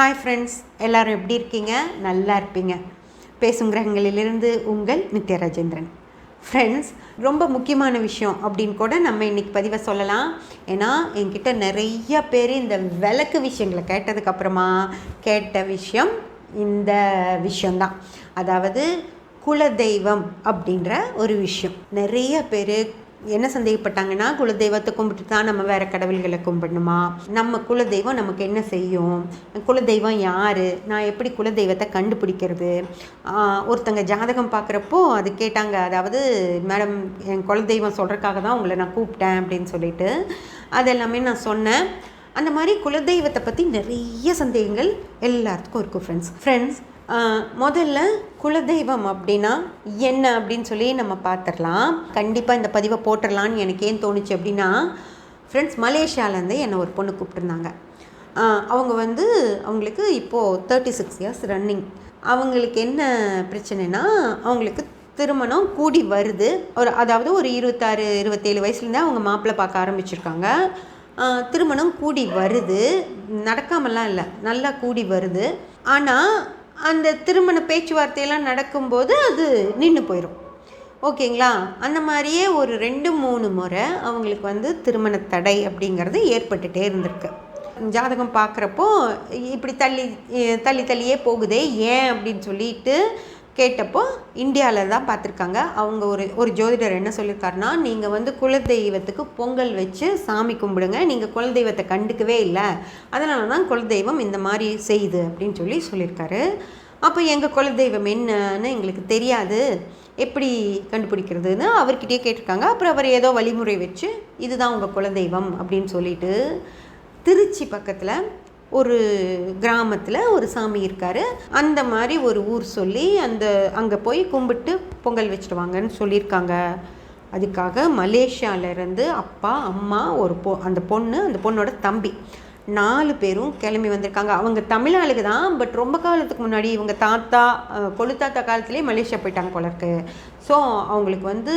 Hi friends எல்லோரும் எப்படி இருக்கீங்க? நல்லா இருப்பீங்க. பேசும் கிரகங்களிலிருந்து உங்கள் நித்ய ராஜேந்திரன் ஃப்ரெண்ட்ஸ் ரொம்ப முக்கியமான விஷயம் அப்படின்னு கூட நம்ம இன்றைக்கி பதிவை சொல்லலாம். ஏன்னா என்கிட்ட நிறைய பேர் இந்த விளக்கு விஷயங்களை கேட்டதுக்கப்புறமா கேட்ட விஷயம் இந்த விஷயந்தான் அதாவது குலதெய்வம் அப்படின்ற ஒரு விஷயம். நிறைய பேர் என்ன சந்தேகப்பட்டாங்கன்னா குலதெய்வத்தை கும்பிட்டு தான் நம்ம வேற கடவுள்களை கும்பிடணுமா? நம்ம குலதெய்வம் நமக்கு என்ன செய்யும்? குலதெய்வம் யார்? நான் எப்படி குலதெய்வத்தை கண்டுபிடிக்கிறது? ஒருத்தங்க ஜாதகம் பார்க்குறப்போ அது கேட்டாங்க அதாவது மேடம் என் குலதெய்வம் சொல்கிறக்காக தான் உங்களை நான் கூப்பிட்டேன் அப்படின்னு சொல்லிட்டு அது எல்லாமே நான் சொன்னேன். அந்த மாதிரி குலதெய்வத்தை பற்றி நிறைய சந்தேகங்கள் எல்லாத்துக்கும் இருக்கும் ஃப்ரெண்ட்ஸ் ஃப்ரெண்ட்ஸ் முதல்ல குலதெய்வம் அப்படின்னா என்ன அப்படின்னு சொல்லி நம்ம பார்த்துடலாம். கண்டிப்பாக இந்த பதிவை போட்டுடலான்னு எனக்கு ஏன் தோணுச்சு அப்படின்னா ஃப்ரெண்ட்ஸ் மலேசியாவிலேருந்து என்னை ஒரு பொண்ணு கூப்பிட்டுருந்தாங்க. அவங்க வந்து அவங்களுக்கு இப்போது தேர்ட்டி சிக்ஸ் இயர்ஸ் ரன்னிங் அவங்களுக்கு என்ன பிரச்சனைனா அவங்களுக்கு திருமணம் கூடி வருது. ஒரு அதாவது ஒரு இருபத்தாறு இருபத்தேழு வயசுலேருந்தே அவங்க மாப்பிள்ளை பார்க்க ஆரம்பிச்சிருக்காங்க. திருமணம் கூடி வருது. நடக்காமலாம் இல்லை. நல்லா கூடி வருது. ஆனால் அந்த திருமண பேச்சுவார்த்தையெல்லாம் நடக்கும்போது அது நின்று போயிடும் ஓகேங்களா? அந்த மாதிரியே ஒரு ரெண்டு மூணு முறை அவங்களுக்கு வந்து திருமண தடை அப்படிங்கிறது ஏற்பட்டுட்டே இருந்திருக்கு. ஜாதகம் பார்க்குறப்போ இப்படி தள்ளி தள்ளி தள்ளியே போகுதே ஏன் அப்படின்னு சொல்லிட்டு கேட்டப்போ இந்தியாவில் தான் பார்த்துருக்காங்க. அவங்க ஒரு ஒரு ஜோதிடர் என்ன சொல்லியிருக்காருன்னா நீங்கள் வந்து குலதெய்வத்துக்கு பொங்கல் வச்சு சாமி கும்பிடுங்க. நீங்கள் குலதெய்வத்தை கண்டுக்கவே இல்லை. அதனால தான் குலதெய்வம் இந்த மாதிரி செய்யுது. அப்படின்னு சொல்லி சொல்லியிருக்காரு அப்போ எங்கள் குலதெய்வம் என்னன்னு எங்களுக்கு தெரியாது. எப்படி கண்டுபிடிக்கிறதுன்னு அவர்கிட்டயே கேட்டிருக்காங்க. அப்புறம் அவர் ஏதோ வழிமுறை வச்சு இதுதான் உங்கள் குலதெய்வம் அப்படின்னு சொல்லிட்டு திருச்சி பக்கத்தில் ஒரு கிராமத்தில் ஒரு சாமி இருக்கார். அந்த மாதிரி ஒரு ஊர் சொல்லி அந்த அங்கே போய் கும்பிட்டு பொங்கல் வச்சுட்டு வாங்கன்னு சொல்லியிருக்காங்க. அதுக்காக மலேசியாவிலேருந்து அப்பா அம்மா ஒரு பொ அந்த பொண்ணு அந்த பொண்ணோட தம்பி. நாலு பேரும் கிளம்பி வந்திருக்காங்க. அவங்க தமிழாளுக்கு தான் பட் ரொம்ப காலத்துக்கு முன்னாடி இவங்க தாத்தா அஹ், கொழு தாத்தா காலத்துலேயே மலேசியா போயிட்டாங்க போல இருக்கு. ஸோ அவங்களுக்கு வந்து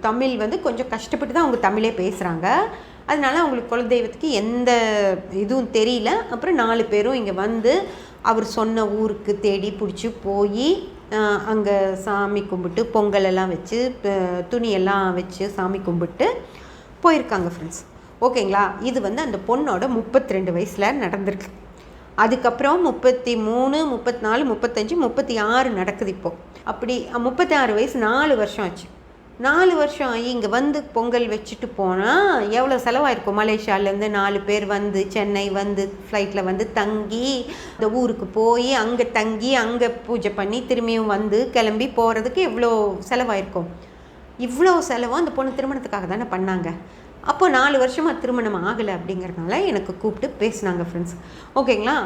தமிழ் வந்து கொஞ்சம் கஷ்டப்பட்டு தான் அவங்க தமிழே பேசுகிறாங்க அதனால் அவங்களுக்கு குலதெய்வத்துக்கு எந்த இதுவும் தெரியல. அப்புறம் நாலு பேரும் இங்கே வந்து அவர் சொன்ன ஊருக்கு தேடி பிடிச்சி போய் அங்கே சாமி கும்பிட்டு பொங்கல் எல்லாம் வச்சு துணியெல்லாம் வச்சு சாமி கும்பிட்டு போயிருக்காங்க ஃப்ரெண்ட்ஸ் ஓகேங்களா? இது வந்து அந்த பொண்ணோட முப்பத்தி ரெண்டு வயசில் நடந்திருக்கு. அதுக்கப்புறம் முப்பத்தி மூணு முப்பத்தி நாலு முப்பத்தஞ்சு முப்பத்தி ஆறு நடக்குது இப்போது அப்படி முப்பத்தி ஆறு வயசு நாலு வருஷம் ஆச்சு. நாலு வருஷம் ஆகி இங்கே வந்து பொங்கல் வச்சுட்டு போனால் எவ்வளோ செலவாயிருக்கும்? மலேசியாவிலேருந்து நாலு பேர் வந்து சென்னை வந்து ஃப்ளைட்டில் வந்து தங்கி இந்த ஊருக்கு போய் அங்கே தங்கி அங்கே பூஜை பண்ணி திரும்பியும் வந்து கிளம்பி போகிறதுக்கு எவ்வளோ செலவாயிருக்கும்? இவ்வளோ செலவும் அந்த பொண்ணு திருமணத்துக்காக தானே பண்ணாங்க. அப்போ நாலு வருஷமாக திருமணம் ஆகலை அப்படிங்கிறதுனால எனக்கு கூப்பிட்டு பேசினாங்க ஃப்ரெண்ட்ஸ் ஓகேங்களா?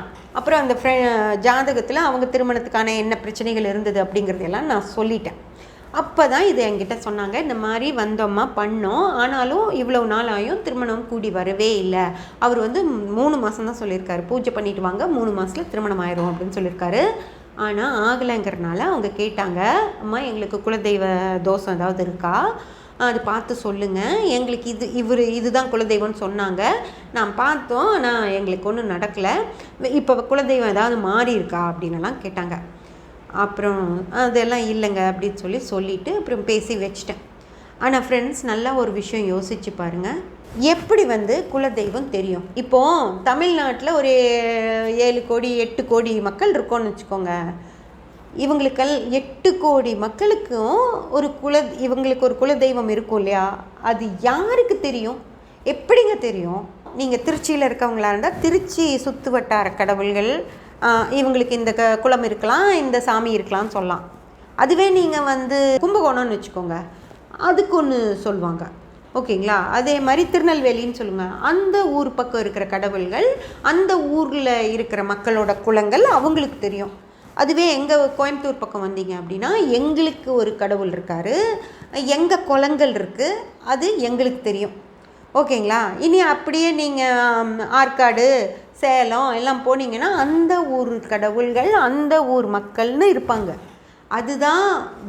அப்புறம் அந்த ஃப்ரெ ஜாதகத்தில் அவங்க திருமணத்துக்கான என்ன பிரச்சனைகள் இருந்தது அப்படிங்கிறதெல்லாம் நான் சொல்லிட்டேன். அப்போ தான் இது என்கிட்ட சொன்னாங்க. இந்த மாதிரி வந்தோம்மா பண்ணோம். ஆனாலும் இவ்வளோ நாள் ஆயும் திருமணம் கூடி வரவே இல்லை. அவர் வந்து மூணு மாதம் தான் சொல்லியிருக்காரு. பூஜை பண்ணிட்டு வாங்க மூணு மாதத்தில் திருமணம் ஆயிரும் அப்படின்னு சொல்லியிருக்காரு. ஆனால் ஆகலைங்கிறனால அவங்க கேட்டாங்க அம்மா எங்களுக்கு குலதெய்வ தோஷம் ஏதாவது இருக்கா? அது பார்த்து சொல்லுங்கள் எங்களுக்கு இது இவர் இதுதான் குலதெய்வம்னு சொன்னாங்க. நான் பார்த்தோம் ஆனால் எங்களுக்கு ஒன்றும் நடக்கலை. இப்போ குலதெய்வம் ஏதாவது மாறி இருக்கா? அப்படின்னலாம் கேட்டாங்க. அப்புறம் அதெல்லாம் இல்லைங்க அப்படின்னு சொல்லி சொல்லிவிட்டு அப்புறம் பேசி வச்சிட்டேன். ஆனால் ஃப்ரெண்ட்ஸ் நல்லா ஒரு விஷயம் யோசிச்சு பாருங்கள் எப்படி வந்து குலதெய்வம் தெரியும்? இப்போது தமிழ்நாட்டில் ஒரு ஏழு கோடி எட்டு கோடி மக்கள் இருக்கோன்னு வச்சுக்கோங்க. இவங்களுக்கெல் எட்டு கோடி மக்களுக்கும் ஒரு குல இவங்களுக்கு ஒரு குலதெய்வம் இருக்கும் இல்லையா? அது யாருக்கு தெரியும்? எப்படிங்க தெரியும்? நீங்கள் திருச்சியில் இருக்கவங்களா இருந்தால் திருச்சி சுற்று வட்டார கடவுள்கள் இவங்களுக்கு இந்த க குளம் இருக்கலாம் இந்த சாமி இருக்கலாம்னு சொல்லலாம். அதுவே நீங்கள் வந்து கும்பகோணம்னு வச்சுக்கோங்க. அதுக்கு ஒன்று சொல்லுவாங்க. ஓகேங்களா? அதே மாதிரி திருநெல்வேலின்னு சொல்லுங்கள் அந்த ஊர் பக்கம் இருக்கிற கடவுள்கள் அந்த ஊரில் இருக்கிற மக்களோட குளங்கள் அவங்களுக்கு தெரியும். அதுவே எங்கள் கோயம்புத்தூர் பக்கம் வந்தீங்க அப்படின்னா எங்களுக்கு ஒரு கடவுள் இருக்கார். எங்கள் குளங்கள் இருக்குது அது எங்களுக்கு தெரியும். ஓகேங்களா? இனி அப்படியே நீங்கள் ஆற்காடு சேலம் எல்லாம் போனீங்கன்னா அந்த ஊர் கடவுள்கள் அந்த ஊர் மக்கள்னு இருப்பாங்க. அதுதான்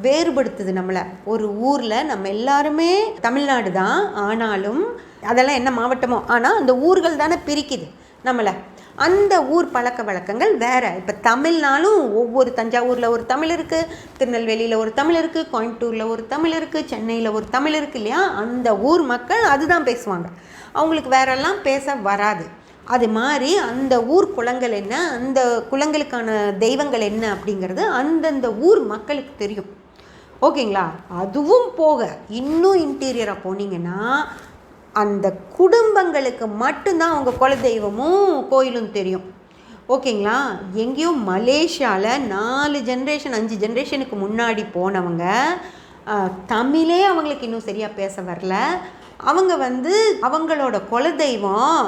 வேறுபடுத்துது நம்மளை. ஒரு ஊரில் நம்ம எல்லாருமே தமிழ்நாடு தான் ஆனாலும் அதெல்லாம் என்ன மாவட்டமோ ஆனால் அந்த ஊர்கள் தானே பிரிக்குது நம்மளை. அந்த ஊர் பழக்க வழக்கங்கள் வேறு. இப்போ தமிழ்னாலும் ஒவ்வொரு தஞ்சாவூரில் ஒரு தமிழ் இருக்குது திருநெல்வேலியில் ஒரு தமிழ் இருக்குது கோயம்புத்தூரில் ஒரு தமிழ் இருக்குது சென்னையில் ஒரு தமிழ் இருக்குது இல்லையா? அந்த ஊர் மக்கள் அதுதான் பேசுவாங்க. அவங்களுக்கு வேறெல்லாம் பேச வராது. அது மாதிரி அந்த ஊர் குளங்கள் என்ன அந்த குளங்களுக்கான தெய்வங்கள் என்ன அப்படிங்கிறது அந்தந்த ஊர் மக்களுக்கு தெரியும். ஓகேங்களா? அதுவும் போக இன்னும் இன்டீரியராக போனீங்கன்னா அந்த குடும்பங்களுக்கு மட்டும்தான் அவங்க குலதெய்வமும் கோயிலும் தெரியும். ஓகேங்களா? எங்கேயோ மலேசியாவில் நாலு ஜென்ரேஷன் அஞ்சு ஜென்ரேஷனுக்கு முன்னாடி போனவங்க தமிழே அவங்களுக்கு இன்னும் சரியாக பேச வரல. அவங்க வந்து அவங்களோட குலதெய்வம்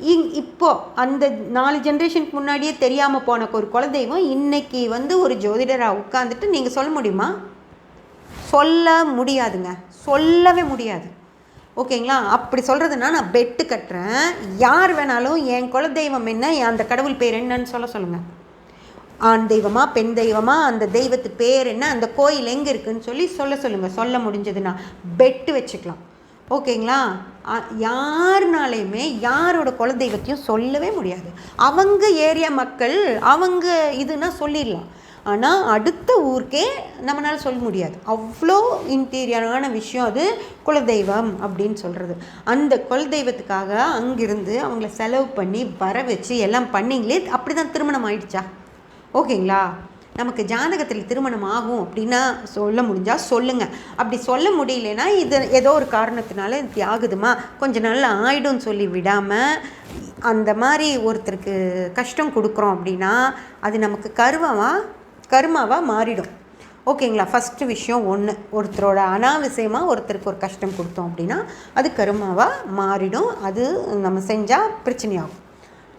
இங் இப்போது அந்த நாலு ஜென்ரேஷனுக்கு முன்னாடியே தெரியாமல் போன ஒரு குலதெய்வம் இன்றைக்கி வந்து ஒரு ஜோதிடராக உட்காந்துட்டு நீங்கள் சொல்ல முடியுமா? சொல்ல முடியாதுங்க. சொல்லவே முடியாது. ஓகேங்களா? அப்படி சொல்கிறதுனா நான் பெட்டு கட்டுறேன். யார் வேணாலும் என் குலதெய்வம் என்ன அந்த கடவுள் பேர் என்னன்னு சொல்ல சொல்லுங்கள் ஆண் தெய்வமா பெண் தெய்வமா அந்த தெய்வத்து பேர் என்ன அந்த கோயில் எங்கே இருக்குன்னு சொல்லி சொல்ல சொல்லுங்கள் சொல்ல முடிஞ்சதுன்னா பெட்டு வச்சுக்கலாம். ஓகேங்களா? யாருனாலையுமே யாரோட குலதெய்வத்தையும் சொல்லவே முடியாது. அவங்க ஏரியா மக்கள் அவங்க இதுனா சொல்லிடலாம். ஆனால் அடுத்த ஊருக்கே நம்மளால் சொல்ல முடியாது. அவ்வளோ இன்டீரியரான விஷயம் அது குலதெய்வம் அப்படின்னு சொல்கிறது அந்த குலதெய்வத்துக்காக அங்கிருந்து அவங்கள செலவு பண்ணி வர வச்சு எல்லாம் பண்ணிங்களே அப்படி தான் திருமணம் ஆயிடுச்சா? ஓகேங்களா? நமக்கு ஜாதகத்தில் திருமணம் ஆகும் அப்படின்னா சொல்ல முடிஞ்சால் சொல்லுங்கள் அப்படி சொல்ல முடியலனா இது ஏதோ ஒரு காரணத்தினால இப்படி ஆகுதுமா கொஞ்ச நாள் ஆயிடும்னு சொல்லி விடாமல் அந்த மாதிரி ஒருத்தருக்கு கஷ்டம் கொடுக்குறோம் அப்படின்னா அது நமக்கு கருவமாக கருமாவாக மாறிடும். ஓகேங்களா? ஃபஸ்ட்டு விஷயம் ஒன்று ஒருத்தரோட அனாவசியமாக ஒருத்தருக்கு ஒரு கஷ்டம் கொடுத்தோம் அப்படின்னா அது கருமாவாக மாறிடும். அது நம்ம செஞ்சால் பிரச்சனையாகும்.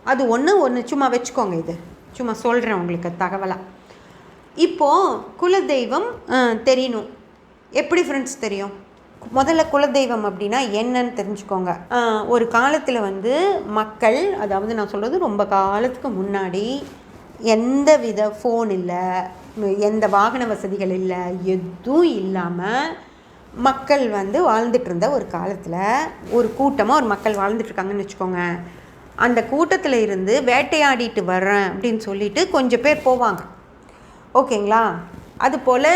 அது ஒன்று ஒன்று சும்மா வச்சுக்கோங்க இது. சும்மா சொல்கிறேன் உங்களுக்கு தகவலாக இப்போது குலதெய்வம் தெரியணும். எப்படி ஃப்ரெண்ட்ஸ் தெரியும்? முதல்ல குலதெய்வம் அப்படின்னா என்னன்னு தெரிஞ்சுக்கோங்க. ஒரு காலத்தில் வந்து மக்கள் அதாவது நான் சொல்கிறது ரொம்ப காலத்துக்கு முன்னாடி எந்த வித ஃபோன் இல்லை எந்த வாகன வசதிகள் இல்லை எதுவும் இல்லாமல் மக்கள் வந்து வாழ்ந்துட்டு இருந்த ஒரு காலத்தில் ஒரு கூட்டமாக ஒரு மக்கள் வாழ்ந்துட்டுருக்காங்கன்னு வச்சுக்கோங்க. அந்த கூட்டத்தில் இருந்து வேட்டையாடிட்டு வர்றேன் அப்படின்னு சொல்லிட்டு கொஞ்சம் பேர் போவாங்க. ஓகேங்களா? அது போல்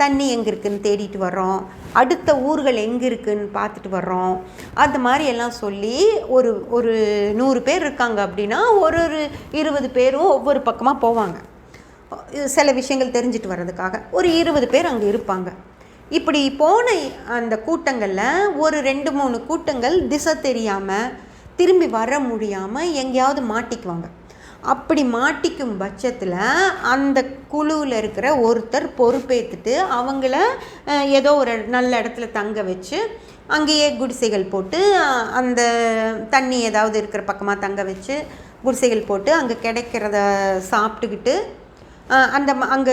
தண்ணி எங்கே இருக்குன்னு தேடிட்டு வர்றோம். அடுத்த ஊர்கள் எங்கே இருக்குன்னு பார்த்துட்டு வர்றோம். அந்த மாதிரி எல்லாம் சொல்லி ஒரு ஒரு நூறு பேர் இருக்காங்க அப்படின்னா ஒரு ஒரு இருபது பேரும் ஒவ்வொரு பக்கமாக போவாங்க. சில விஷயங்கள் தெரிஞ்சுட்டு வர்றதுக்காக ஒரு இருபது பேர் அங்கே இருப்பாங்க. இப்படி போன அந்த கூட்டங்களில் ஒரு ரெண்டு மூணு கூட்டங்கள் திசை தெரியாமல் திரும்பி வர முடியாமல் எங்கேயாவது மாட்டிக்குவாங்க. அப்படி மாட்டிக்கும் பட்சத்தில் அந்த குழுவில் இருக்கிற ஒருத்தர் பொறுப்பேற்றுட்டு அவங்கள ஏதோ ஒரு நல்ல இடத்துல தங்க வச்சு அங்கேயே குடிசைகள் போட்டு அந்த தண்ணி ஏதாவது இருக்கிற பக்கமாக தங்க வச்சு குடிசைகள் போட்டு அங்கே கிடைக்கிறத சாப்பிட்டுக்கிட்டு அந்த அங்கே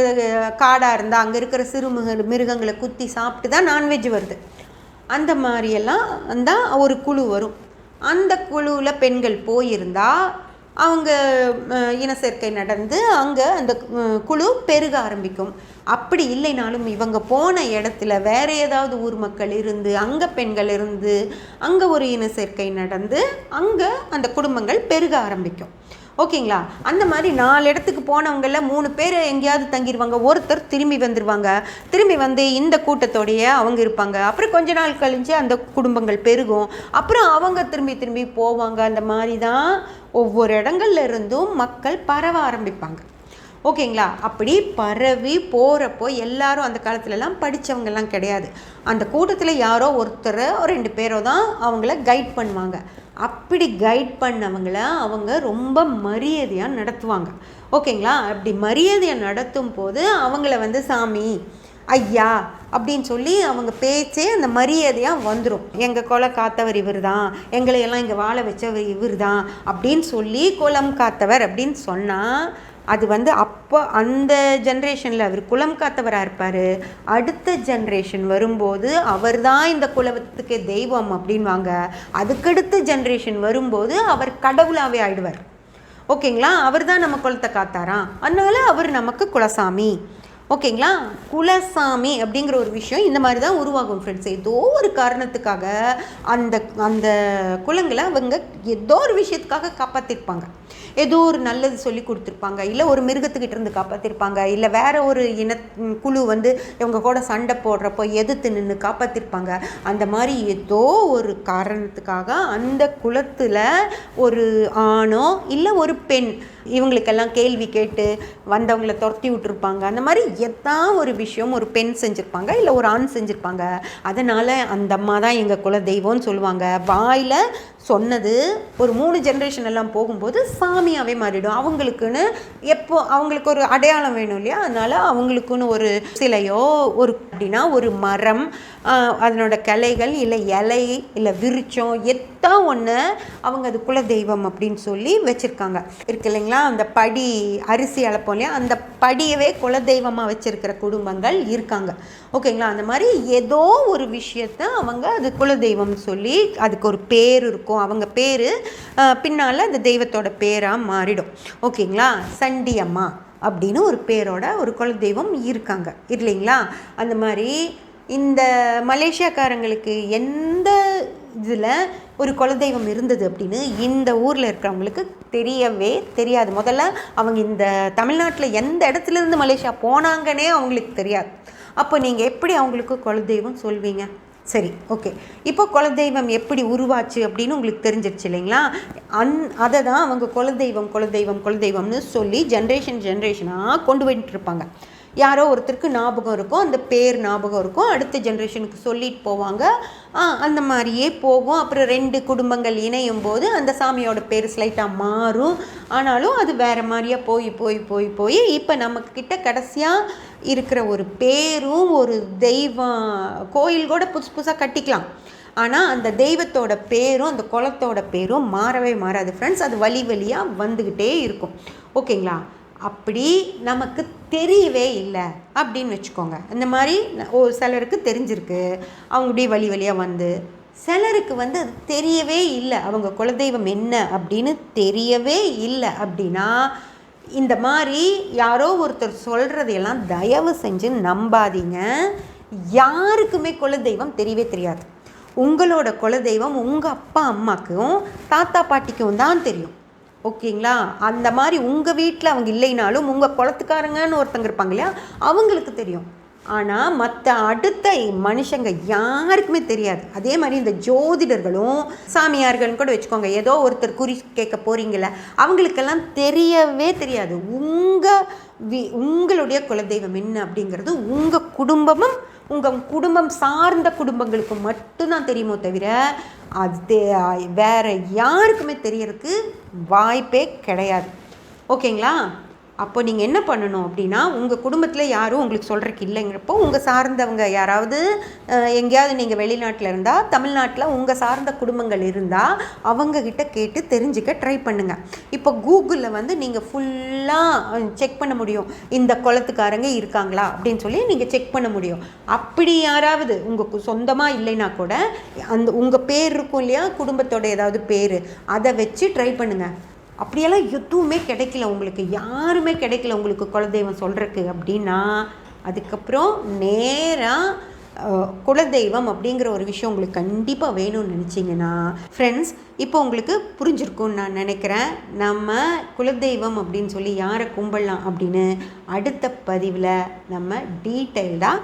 காடாக இருந்தால் அங்கே இருக்கிற சிறு மிருகங்களை குத்தி சாப்பிட்டு தான் நான்வெஜ் வருது. அந்த மாதிரியெல்லாம் தான் ஒரு குழு வரும். அந்த குழுவில் பெண்கள் போயிருந்தால் அவங்க இனச்சேர்க்கை நடந்து அங்கே அந்த குழு பெருக ஆரம்பிக்கும். அப்படி இல்லைனாலும் இவங்க போன இடத்துல வேற ஏதாவது ஊர் மக்கள் இருந்து அங்கே பெண்கள் இருந்து அங்கே ஒரு இனச்சேர்க்கை நடந்து அங்கே அந்த குடும்பங்கள் பெருக ஆரம்பிக்கும். ஓகேங்களா? அந்த மாதிரி நாலு இடத்துக்கு போனவங்கள மூணு பேர் எங்கேயாவது தங்கிடுவாங்க ஒருத்தர் திரும்பி வந்துடுவாங்க திரும்பி வந்து இந்த கூட்டத்தோடைய அவங்க இருப்பாங்க. அப்புறம் கொஞ்ச நாள் கழிஞ்சு அந்த குடும்பங்கள் பெருகும். அப்புறம் அவங்க திரும்பி திரும்பி போவாங்க. அந்த மாதிரி தான் ஒவ்வொரு இடங்கள்ல இருந்தும் மக்கள் பரவ ஆரம்பிப்பாங்க. ஓகேங்களா? அப்படி பரவி போகிறப்போ எல்லாரும் அந்த காலத்துலலாம் படித்தவங்கெல்லாம் கிடையாது. அந்த கூட்டத்தில் யாரோ ஒருத்தர் ரெண்டு பேரோ தான் அவங்கள கைட் பண்ணுவாங்க. அப்படி கைட் பண்ணவங்கள அவங்க ரொம்ப மரியாதையாக நடத்துவாங்க. ஓகேங்களா? அப்படி மரியாதையாக நடத்தும் போது அவங்கள வந்து சாமி ஐயா அப்படின்னு சொல்லி அவங்க பேச்சே அந்த மரியாதையாக வந்துடும் எங்கள் கொலை காத்தவர் இவர் தான் எங்களையெல்லாம் இங்கே வாழ வச்சவர் இவர் தான் அப்படின்னு சொல்லி குலம் காத்தவர் அப்படின்னு சொன்னால் அது வந்து அப்போ அந்த ஜென்ரேஷனில் அவர் குலம் காத்தவராக இருப்பார். அடுத்த ஜென்ரேஷன் வரும்போது அவர் தான் இந்த குலத்துக்கு தெய்வம் அப்படின்வாங்க. அதுக்கடுத்த ஜென்ரேஷன் வரும்போது அவர் கடவுளாகவே ஆயிடுவார். ஓகேங்களா? அவர் தான் நம்ம குலத்தை காத்தாராம். அதனால அவர் நமக்கு குலசாமி. ஓகேங்களா? குலசாமி அப்படிங்கிற ஒரு விஷயம் இந்த மாதிரி தான் உருவாகும் ஃப்ரெண்ட்ஸ் ஏதோ ஒரு காரணத்துக்காக அந்த அந்த குலங்களை அவங்க ஏதோ ஒரு விஷயத்துக்காக காப்பாற்றிருப்பாங்க ஏதோ ஒரு நல்லது சொல்லி கொடுத்துருப்பாங்க. இல்லை ஒரு மிருகத்துக்கிட்ட இருந்து காப்பாற்றிருப்பாங்க இல்லை வேற ஒரு இன குழு வந்து இவங்க கூட சண்டை போடுறப்போ எதிர்த்து நின்று காப்பாற்றிருப்பாங்க அந்த மாதிரி ஏதோ ஒரு காரணத்துக்காக அந்த குலத்தில் ஒரு ஆணோ இல்லை ஒரு பெண் இவங்களுக்கெல்லாம் கேள்வி கேட்டு வந்தவங்கள துரத்தி விட்டுருப்பாங்க. அந்த மாதிரி எதா ஒரு விஷயம் ஒரு பெண் செஞ்சுருப்பாங்க இல்லை ஒரு ஆண் செஞ்சுருப்பாங்க. அதனால் அந்த அம்மா தான் எங்கள் குல தெய்வம்னு சொல்லுவாங்க. வாயில் சொன்னது ஒரு மூணு ஜென்ரேஷன் எல்லாம் போகும்போது சாமியாகவே மாறிடும். அவங்களுக்குன்னு எப்போ அவங்களுக்கு ஒரு அடையாளம் வேணும் இல்லையா? அதனால் அவங்களுக்குன்னு ஒரு சிலையோ ஒரு அப்படின்னா ஒரு மரம் அதனோட கலைகள் இல்லை இலை இல்லை விருச்சம் எத்தா ஒன்று அவங்க அது குல தெய்வம் அப்படின்னு சொல்லி வச்சுருக்காங்க. இருக்கு இல்லைங்களா? அந்த படி அரிசி அளப்போம் இல்லையா? அந்த படியவே குல தெய்வமாக வச்சுருக்கிற குடும்பங்கள் இருக்காங்க. ஓகேங்களா? அந்த மாதிரி ஏதோ ஒரு விஷயத்த அவங்க அது குலதெய்வம் சொல்லி அதுக்கு ஒரு பேர் இருக்கும். அவங்க பேர் பின்னால் அந்த தெய்வத்தோட பேராக மாறிடும். ஓகேங்களா? சண்டி அம்மா அப்படின்னு ஒரு பேரோட ஒரு குலதெய்வம் இருக்காங்க. இல்லைங்களா? அந்த மாதிரி இந்த மலேசியாக்காரங்களுக்கு எந்த இதில் ஒரு குலதெய்வம் இருந்தது அப்படின்னு இந்த ஊரில் இருக்கிறவங்களுக்கு தெரியவே தெரியாது. முதல்ல அவங்க இந்த தமிழ்நாட்டில் எந்த இடத்துலேருந்து மலேசியா போனாங்கன்னே அவங்களுக்கு தெரியாது. அப்போ நீங்கள் எப்படி அவங்களுக்கு குலதெய்வம் சொல்வீங்க? சரி ஓகே இப்போ குலதெய்வம் எப்படி உருவாச்சு அப்படின்னு உங்களுக்கு தெரிஞ்சிருச்சு இல்லைங்களா? அந் அதை தான் அவங்க குலதெய்வம் குலதெய்வம் குலதெய்வம்னு சொல்லி ஜென்ரேஷன் ஜென்ரேஷனாக கொண்டு வந்துட்டு இருப்பாங்க யாரோ ஒருத்தருக்கு ஞாபகம் இருக்கும் அந்த பேர் ஞாபகம் இருக்கும் அடுத்த ஜென்ரேஷனுக்கு சொல்லிட்டு போவாங்க. அந்த மாதிரியே போகும். அப்புறம் ரெண்டு குடும்பங்கள் இணையும் போது அந்த சாமியோட பேர் ஸ்லைட்டாக மாறும். ஆனாலும் அது வேறு மாதிரியாக போய் போய் போய் போய் இப்போ நம்மக்கிட்ட கடைசியாக இருக்கிற ஒரு பேரும் ஒரு தெய்வம் கோயில் கூட புதுசு புதுசாக கட்டிக்கலாம். ஆனால் அந்த தெய்வத்தோட பேரும் அந்த குளத்தோட பேரும் மாறவே மாறாது. ஃப்ரெண்ட்ஸ் அது வழி வழியாக வந்துக்கிட்டே இருக்கும். ஓகேங்களா? அப்படி நமக்கு தெரியவே இல்லை அப்படின்னு வச்சுக்கோங்க. இந்த மாதிரி ஒரு சிலருக்கு தெரிஞ்சிருக்கு. அவங்க இப்படி வழி வழியாக வந்து. சிலருக்கு வந்து அது தெரியவே இல்லை. அவங்க குலதெய்வம் என்ன அப்படின்னு தெரியவே இல்லை அப்படின்னா இந்த மாதிரி யாரோ ஒருத்தர் சொல்கிறதையெல்லாம் தயவு செஞ்சு நம்பாதீங்க. யாருக்குமே குலதெய்வம் தெரியவே தெரியாது. உங்களோட குலதெய்வம் உங்கள் அப்பா அம்மாக்கும் தாத்தா பாட்டிக்கும் தான் தெரியும். ஓகேங்களா? அந்த மாதிரி உங்கள் வீட்டில் அவங்க இல்லைனாலும் உங்கள் குளத்துக்காரங்கன்னு ஒருத்தங்க இருப்பாங்க இல்லையா? அவங்களுக்கு தெரியும். ஆனால் மற்ற அடுத்த மனுஷங்க யாருக்குமே தெரியாது. அதே மாதிரி இந்த ஜோதிடர்களும் சாமியார்கள்னு கூட வச்சுக்கோங்க ஏதோ ஒருத்தர் குறி கேட்க போகிறீங்கள அவங்களுக்கெல்லாம் தெரியவே தெரியாது. உங்கள் வி உங்களுடைய குலதெய்வம் என்ன அப்படிங்கிறது உங்கள் குடும்பமும் உங்கள் குடும்பம் சார்ந்த குடும்பங்களுக்கு மட்டும்தான் தெரியுமோ தவிர அது வேறு யாருக்குமே தெரியறதுக்கு வாய்ப்பே கிடையாது. ஓகேங்களா? அப்போ நீங்கள் என்ன பண்ணணும் அப்படின்னா உங்கள் குடும்பத்தில் யாரும் உங்களுக்கு சொல்கிறக்கு இல்லைங்கிறப்போ உங்கள் சார்ந்தவங்க யாராவது எங்கேயாவது நீங்கள் வெளிநாட்டில் இருந்தால் தமிழ்நாட்டில் உங்கள் சார்ந்த குடும்பங்கள் இருந்தால் அவங்கக்கிட்ட கேட்டு தெரிஞ்சுக்க ட்ரை பண்ணுங்கள் இப்போ கூகுளில் வந்து நீங்கள் ஃபுல்லாக செக் பண்ண முடியும். இந்த குளத்துக்காரங்க இருக்காங்களா அப்படின்னு சொல்லி நீங்கள் செக் பண்ண முடியும். அப்படி யாராவது உங்கள் சொந்தமாக இல்லைன்னா கூட அந்த உங்கள் பேர் இருக்கும் இல்லையா? குடும்பத்தோட ஏதாவது பேர். அதை வச்சு ட்ரை பண்ணுங்கள் அப்படியெல்லாம் எதுவுமே கிடைக்கல உங்களுக்கு. யாருமே கிடைக்கல உங்களுக்கு குலதெய்வம் சொல்கிறக்கு அப்படின்னா அதுக்கப்புறம் நேராக குலதெய்வம் அப்படிங்கிற ஒரு விஷயம் உங்களுக்கு கண்டிப்பாக வேணும்னு நினச்சிங்கன்னா ஃப்ரெண்ட்ஸ் இப்போ உங்களுக்கு புரிஞ்சிருக்கும்னு நான் நினைக்கிறேன். நம்ம குலதெய்வம் அப்படின்னு சொல்லி யாரை கும்பிடலாம் அப்படின்னு அடுத்த பதிவில் நம்ம டீட்டெயில்டாக